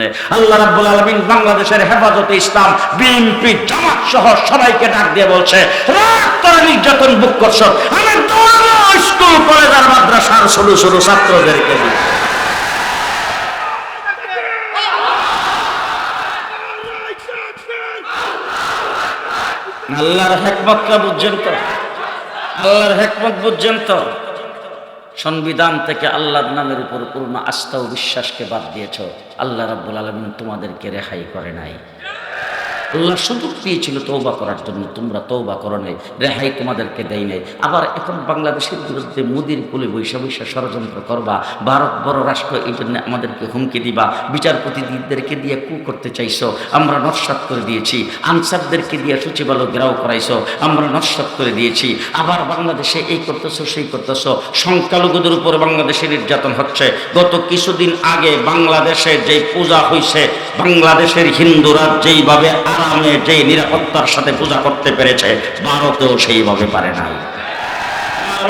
জন্য। আল্লাহ রাব্বুল আলামিন বাংলাদেশের হেফাজতে ইসলাম, বিএনপি, জামাত সহ সবাইকে ডাক দিয়ে বলছে, রাত তোরা নির্যাতন বুক করছ। আমি দৌড়ানো স্কুল, কলেজ আর মাদ্রাসার ছোট ছোট ছাত্রদেরকে আল্লাহর হেকমতটা বুঝছেন তো? আল্লাহর হেকমত বুঝছেন তো? সংবিধান থেকে আল্লাহর নামের উপর পূর্ণ আস্থা ও বিশ্বাসকে বাদ দিয়েছ। আল্লাহ রাব্বুল আলমিন তোমাদেরকে রেহাই করে নাই। আল্লাহ সুযোগ দিয়েছিল তৌবা করার জন্য। তোমরা তৌবা করো নাই, রেহাই তোমাদেরকে দেয় নাই। আবার এখন বাংলাদেশের বিরুদ্ধে মোদির কুলে বৈশা বৈশা ষড়যন্ত্র করবা, ভারত বড় রাষ্ট্র, এই জন্য আমাদেরকে হুমকি দিবা। বিচারপতিদেরকে দিয়ে কু করতে চাইছো, আমরা নস্বাত করে দিয়েছি। আনসারদেরকে দিয়ে সচিবালয় গ্রাও করাইছো, আমরা নস্বাত করে দিয়েছি। আবার বাংলাদেশে এই করতেছো, সেই করতেছো। সংখ্যালঘুদের উপরে বাংলাদেশে নির্যাতন হচ্ছে। গত কিছুদিন আগে বাংলাদেশে যে পূজা হইছে, বাংলাদেশের হিন্দুরা যেইভাবে আরামে যেই নিরাপত্তার সাথে পূজা করতে পেরেছে, ভারতেও সেইভাবে পারে নাই।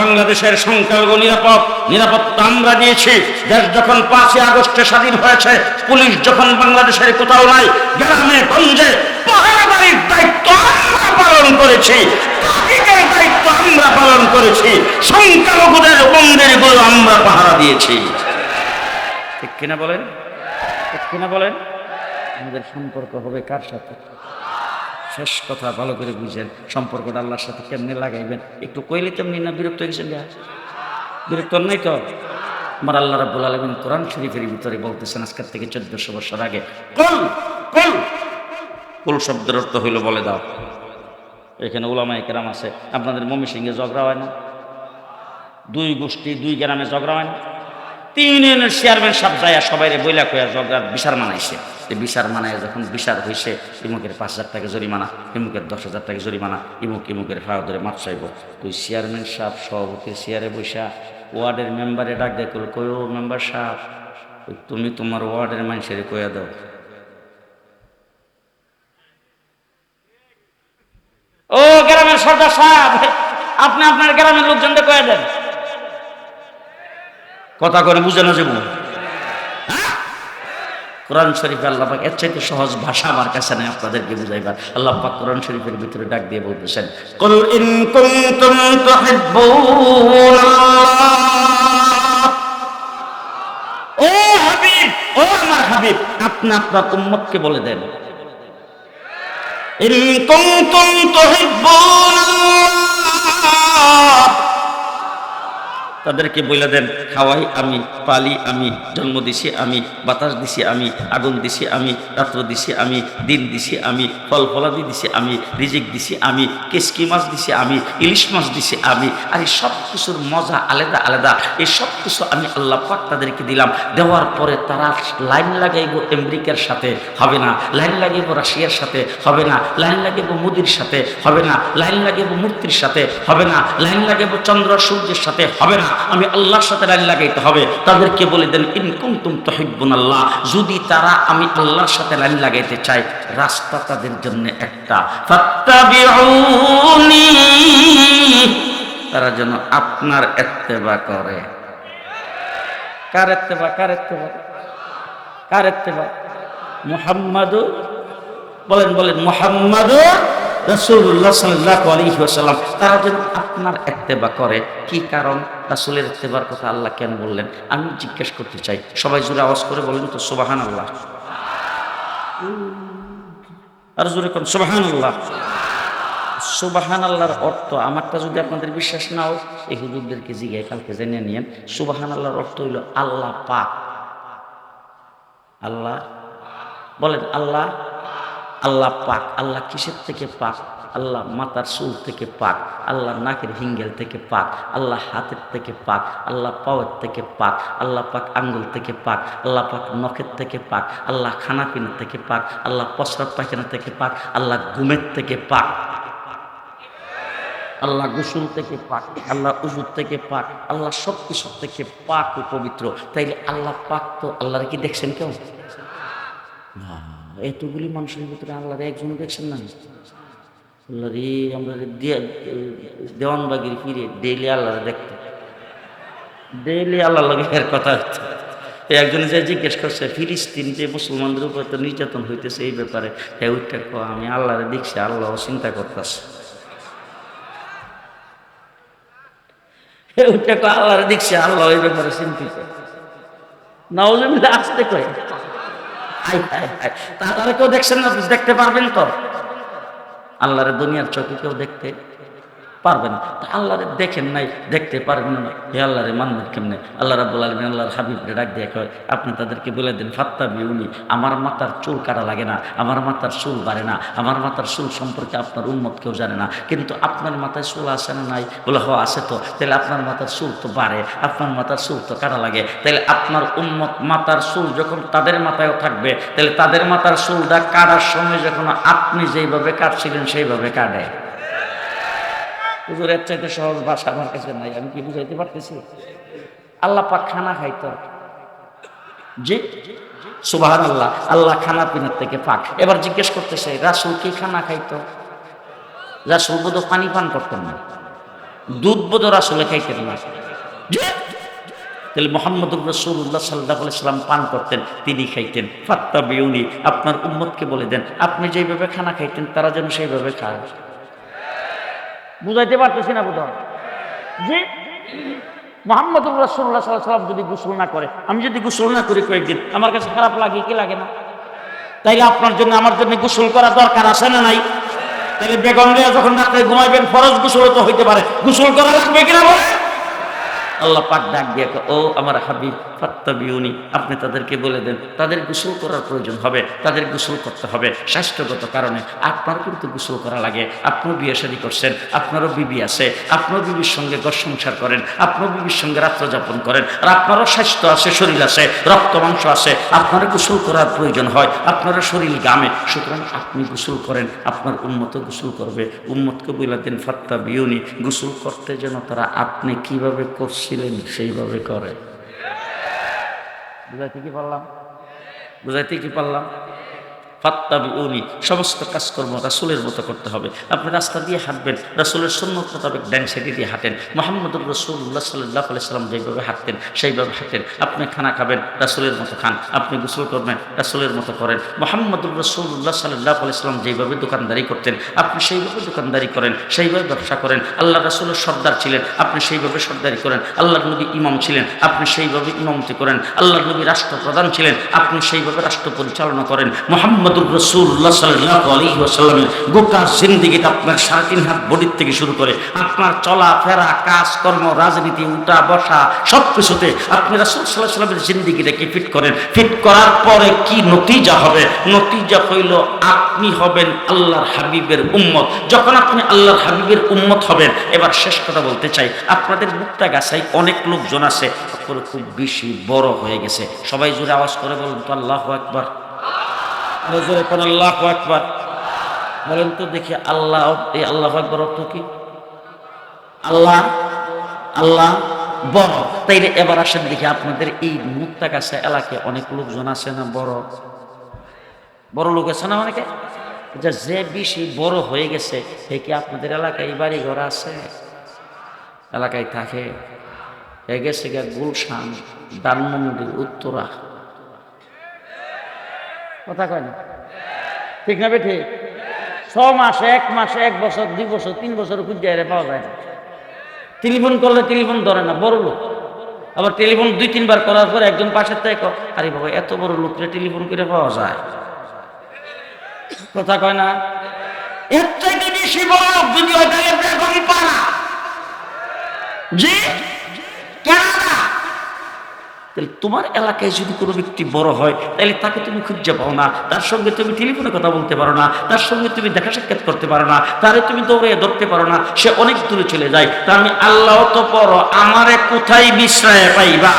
বাংলাদেশের সংখ্যালঘু নিরাপদ, নিরাপত্তা আমরা দিয়েছি। দেশ যখন পাঁচই আগস্টে স্বাধীন হয়েছে, পুলিশ যখন বাংলাদেশের কোথাও নাই, গ্রামে, গঞ্জে পাহারাদারির দায়িত্ব আমরা পালন করেছি। দায়িত্ব আমরা পালন করেছি। সংখ্যালঘুদের মন্দিরগুলো আমরা পাহারা দিয়েছি। ঠিক কিনা বলেন? ঠিক কিনা বলেন? আমাদের সম্পর্ক হবে কার সাথে? শেষ কথা ভালো করে বুঝেন, সম্পর্কটা আল্লাহর সাথে কেমনে লাগাইবেন? একটু কইলে তেমনি না বিরক্ত হয়েছেন যা বিরক্ত নাই তো? আমার আল্লাহ রাব্বুল আলমিন কোরআন শরীফের ভিতরে বলতেছেন, আজকের থেকে চোদ্দশো বছর আগে, কল কল! কুল শব্দের অর্থ হইল বলে দাও। এখানে ওলামাই কেরাম আছে। আপনাদের মমি সিংহে ঝগড়া হয় না? দুই গোষ্ঠী, দুই গ্রামে ঝগড়া হয় না? তিন ইউনিয়নের চেয়ারম্যান সাহেব যায় সবাই বইলা কয়া ঝগড়া বিচার মানাইছে। যে বিচার মানায় যখন বিচার হয়েছে ইমুকের পাঁচ হাজার টাকা জরিমানা, ইমুকের দশ হাজার টাকা জরিমানা, ইমুক ইমুকের ফাওয়া ধরে মাপ চাইব। তুই চেয়ারম্যান সাহেব সভাপতির চেয়ারে বৈশা ওয়ার্ডের মেম্বারে ডাক দেয় কল কই ও মেম্বার সাহেব তুমি তোমার ওয়ার্ডের মানুষের কয়া দাও। ও গ্রামের সর্দার সাহেব, আপনি আপনার গ্রামের লোকজনদের কয়ে দেন। কথা করে না যাব কোরআন শরীফে আল্লাহ পাক এর চাইতে সহজ ভাষা আমার কাছে নেই, আপনাদেরকে বুঝাইবার। আল্লাহ পাক কোরআন শরীফের ভিতরে ডাক দিয়ে বলতেছেন, কুল ইন কুনতুম ও হাবিব, ও আমার হাবিব, আপনি আপনার উম্মতকে বলে দেন। ইন কুনতুম তুহিব্বুনাল্লাহ তাদেরকে বলে দেন, খাওয়াই আমি, পালি আমি, জন্ম দিছি আমি, বাতাস দিছি আমি, আগুন দিছি আমি, রাত্র দিছি আমি, দিন দিছি আমি, ফল ফলাদি দিছি আমি, রিজিক দিছি আমি কেসকি মাছ দিছি আমি, ইলিশ মাছ দিছি আমি, আর এই সব কিছুর মজা আলাদা আলাদা, এই সব কিছু আমি আল্লাহ পাক তাদেরকে দিলাম। দেওয়ার পরে তারা লাইন লাগাইব আমেরিকার সাথে, হবে না। লাইন লাগাইব রাশিয়ার সাথে, হবে না। লাইন লাগাইব মোদির সাথে, হবে না। লাইন লাগাইব মূর্তির সাথে, হবে না। লাইন লাগাইব চন্দ্র সূর্যের সাথে, হবে না। আমি আল্লাহর সাথে লাইন লাগাইতে হবে। তাদেরকে বলে দেন ইনকুম তুম তহিব্বুন আল্লাহ যদি তারা আমি আল্লাহর সাথে লাইন লাগাইতে চাই, রাস্তা তাদের জন্য একটা। তারা যেন আপনার এত্তেবা করে। কার এত্তেবা কার এত্তেবা? কার এত্তেবা? মুহাম্মাদু? বলেন বলেন, মুহাম্মাদু রাসূলুল্লাহ সাল্লাল্লাহু আলাইহি ওয়াসাল্লাম। তারা যেন আপনার ইত্তেবা করে। কি কারণ? রাসূলের ইত্তেবার কথা আল্লাহ কেন বললেন? আমি জিজ্ঞেস করতে চাই। সবাই জোরে আওয়াজ করে বলেন তো সোবাহান সুবহানাল্লাহ। আর জোরে কোন, সুবহানাল্লাহ। সুবাহান আল্লাহর অর্থ, আমারটা যদি আপনাদের বিশ্বাস না হয় এই হুজুরদেরকে জিগায় কালকে জেনে নিয়েন। সুবাহান আল্লাহর অর্থ হইল আল্লাহ পাক। আল্লাহ? বলেন, আল্লাহ? আল্লাহ পাক। আল্লাহ কিসের থেকে পাক? আল্লাহ মাতার চুল থেকে পাক আল্লাহ নাকের হিঙ্গেল থেকে পাক আল্লাহ হাতের থেকে পাক আল্লাহ পাওয়ের থেকে পাক আল্লাহ পাক আঙ্গুল থেকে পাক আল্লাহ পাক নখের থেকে পাক আল্লাহ খানাপিনা থেকে পাক আল্লাহ প্রস্রাব পায়খানা থেকে পাক আল্লাহ গুমের থেকে পাক আল্লাহ গোসল থেকে পাক আল্লাহ উজুর থেকে পাক আল্লাহ সব কিছু থেকে পাক ও পবিত্র তাইলে আল্লাহ পাক তো আল্লাহর কি দেখছেন কেউ এতগুলি মানুষের ভিতরে আল্লাহর একজন দেখছেন না আল্লাহ রে, আমরা দেওয়ানবাগির ফিরে, ডেইলি আল্লাহ দেখতে। ডেইলি আল্লাহ লগে এর কথা হচ্ছে একজন যে জিজ্ঞেস করছে, ফিলিস্তিন যে মুসলমানদের উপর তো নির্যাতন হইতেছে এই ব্যাপারে হ্যাঁ ওইটা কো, আমি আল্লাহরে দেখছি, আল্লাহ চিন্তা করতেছে। ওইটা কো, আল্লাহরে দেখছি, আল্লাহ এই ব্যাপারে চিন্তিত নাউজুবিল্লা আসতে কয় তাহলে কেউ দেখছেন না দেখতে পারবেন তো? আল্লাহরে দুনিয়ার চোখে কেউ দেখতে পারবেন তা আল্লাহরে দেখেন নাই, দেখতে পারবেন না হে আল্লাহরে মানবেন কেমনে? আল্লাহ রাবুল আলমিন আল্লাহর হাবিবরে ডাক দিয়ে কয়, আপনি তাদেরকে বলে দেন ফাত্তা বিউনি আমার মাথার চুল কাটা লাগে না, আমার মাথার চুল বাড়ে না, আমার মাথার চুল সম্পর্কে আপনার উন্মত কেউ জানে না, কিন্তু আপনার মাথায় চুল আসে না নাই? বলে, হ, আসে তো। তাহলে আপনার মাথার চুল তো বাড়ে, আপনার মাথার চুল তো কাটা লাগে। তাহলে আপনার উন্মত মাথার চুল যখন তাদের মাথায়ও থাকবে, তাহলে তাদের মাথার চুলটা কাটার সময় যখন আপনি যেইভাবে কাটছিলেন, সেইভাবে কাটে। হুজুরের চাইতে সহজ ভাষা আমার কাছে নাই, আমি কি বুঝাইতে পারতেছি? আল্লাহ পাক খানা খাইতো। জি? সুবাহান আল্লাহ আল্লাহ খানা পিনার থেকে পাক। এবার জিজ্ঞেস করতেছে, রাসুল কি খানা খাইতো? রাসুল বোধ পানি পান করতেন না। দুধ বোধ রাসুলে খাইতেন না? তাহলে মোহাম্মদুর রসুল্লাহ সাল্লাহ সাল্লাম পান করতেন, তিনি খাইতেন। ফাত্তা বিউনি আপনার উম্মতকে বলে দেন, আপনি যেইভাবে খানা খাইতেন, তারা যেন সেইভাবে খায়। বুঝাইতে পারতেছি না বোধ জি? মোহাম্মদুর রসুল্লাহ সাল্লাম যদি গোসল না করে, আমি যদি গোসল না করি কয়েকদিন, আমার কাছে খারাপ লাগে, কি লাগে না? তাইলে আপনার জন্য, আমার জন্য গোসল করা দরকার আছে না নাই? তাহলে বেগম যখন রাত্রে ঘুমাইবেন, ফরজ গোসল তো হইতে পারে। গোসল করা লাগবে কিনা বলেন? আল্লাহ পাক ডাক দিয়ে ও আমার হাবিব, ফাত্তাবিউনি, আপনি তাদেরকে বলে দেন, তাদের গোসল করার প্রয়োজন হবে, তাদের গোসল করতে হবে স্বাস্থ্যগত কারণে, আপনার কিন্তু গোসল করা লাগে আপনিও বিয়ে শাদী করছেন, আপনারও বিবি আছে আপনিও বিবির সঙ্গে ঘর সংসার করেন আপনিও বিবির সঙ্গে রাত্র যাপন করেন, আর আপনারও স্বাস্থ্য আছে, শরীর আছে, রক্ত মাংস আছে আপনারও গোসল করার প্রয়োজন হয় আপনারও শরীর গামে সুতরাং আপনি গোসল করেন, আপনার উন্মত গোসল করবে উন্মতকে বলে দেন ফাত্তা বিউনি গোসল করতে যেন তারা আপনি কীভাবে করছিলেন সেইভাবে করে। বুঝাইতে কি পারলাম? বুঝাইতে কি পারলাম? ফাত্তাবিউনি, সমস্ত কাজকর্ম রাসুলের মতো করতে হবে। আপনি রাস্তা দিয়ে হাঁটবেন, রাসুলের সুন্নত মোতাবেক ডান সাইডে দিয়ে হাঁটেন। মোহাম্মদুর রসুল্লাহ সাল্লাহ সাল্লাম যেভাবে হাঁটতেন, সেইভাবে হাঁটেন। আপনি খানা খাবেন, রাসুলের মতো খান। আপনি গোসল করবেন, রাসুলের মতো করেন। মোহাম্মদুর রসুল্লাহ সাল্লাহ সাল্লাম যেভাবে দোকানদারি করতেন, আপনি সেইভাবে দোকানদারি করেন, সেইভাবে ব্যবসা করেন। আল্লাহ রাসুলের সর্দার ছিলেন, আপনি সেইভাবে সর্দারি করেন। আল্লাহ নবী ইমাম ছিলেন, আপনি সেইভাবে ইমামতি করেন। আল্লাহ নবী রাষ্ট্রপ্রধান ছিলেন, আপনি সেইভাবে রাষ্ট্র পরিচালনা করেন। মোহাম্মদুর রসুল্লাহ সাল্লাহ আলী ওয়াসাল্লামের গোটা আপনার সাড়ে তিন হাত বডির থেকে শুরু করে আপনার চলা ফেরা কাজ রাজনীতি, উঠা বসা সব কিছুতে আপনি সাল্লাহ সাল্লামের জিন্দিগিটাকে ফিট করেন। ফিট করার পরে কি নতিজা হবে? নতিজা হইল আপনি হবেন আল্লাহর হাবিবের উম্মত। যখন আপনি আল্লাহর হাবিবের উম্মত হবেন, এবার শেষ কথা বলতে চাই, আপনাদের মুক্তা গাছাই অনেক লোকজন আছে খুব বেশি বড় হয়ে গেছে। সবাই জোরে আওয়াজ করে বলুন তো, আল্লাহ একবার জোরে কোন আল্লাহ একবার বলেন তো দেখি আল্লাহ, এই আল্লাহ একবার অর্থ কি? আল্লাহ আল্লাহ, বড়। তাইলে এবার আসেন দেখি আপনাদের এই মুক্তা গাছা এলাকায় অনেক লোকজন আছে না বড়? বড় লোক আছে না অনেকে? যা, যে বেশি বড় হয়ে গেছে, সে কি আপনাদের এলাকায় বাড়ি ঘর আছে? এলাকায় থাকে। এ গেছে গা গুলশান দানমন্ডি উত্তরা। কথা কয় না? ঠিক না বেঠি? ছ মাসে এক মাসে এক বছর দুই বছর তিন বছর খুঁজে পাওয়া যায় না। টেলিফোন করলে টেলিফোন ধরে না বড় লোক। আবার টেলিফোন দুই তিনবার করার পর একজন পাশের কয়, আরে বাবা এত বড় লোকরে টেলিফোন করে পাওয়া যায়? কথা কয় না? এর বেশি যদি তাহলে তোমার এলাকায় যদি কোনো ব্যক্তি বড় হয়, তাহলে তাকে তুমি খুঁজে পাও না। তার সঙ্গে তুমি টেলিফোনে কথা বলতে পারো না। তার সঙ্গে তুমি দেখা সাক্ষাৎ করতে পারো না। তারে তুমি দৌড়ে ধরতে পারো না। সে অনেক দূরে চলে যায়। তা আমি আল্লাহ তো পড়ো আমারে কোথায় বিশ্রায় পাইবা?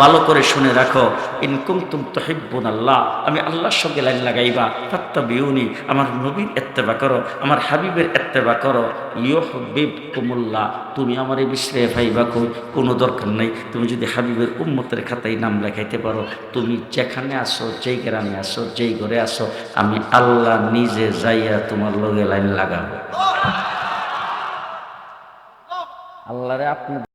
ভালো করে শুনে রাখো। ইনকুম তুম তহিব্বুন আল্লাহ, আমি আল্লাহর সঙ্গে লাইন লাগাইবা। ফাত্তা বিউনি আমার নবীর এত্তেবা করো, আমার হাবিবের এত্তেবা করো। ইয় হবিব কুমুল্লাহ তুমি আমার এই বিশ্রে ভাইবা কই? কোনো দরকার নেই। তুমি যদি হাবিবের উম্মতের খাতায় নাম লেখাইতে পারো, তুমি যেখানে আসো যেই গ্রামে আসো যেই ঘরে আসো আমি আল্লাহ নিজে যাইয়া তোমার লগে লাইন লাগাবো। আল্লাহরে আপনি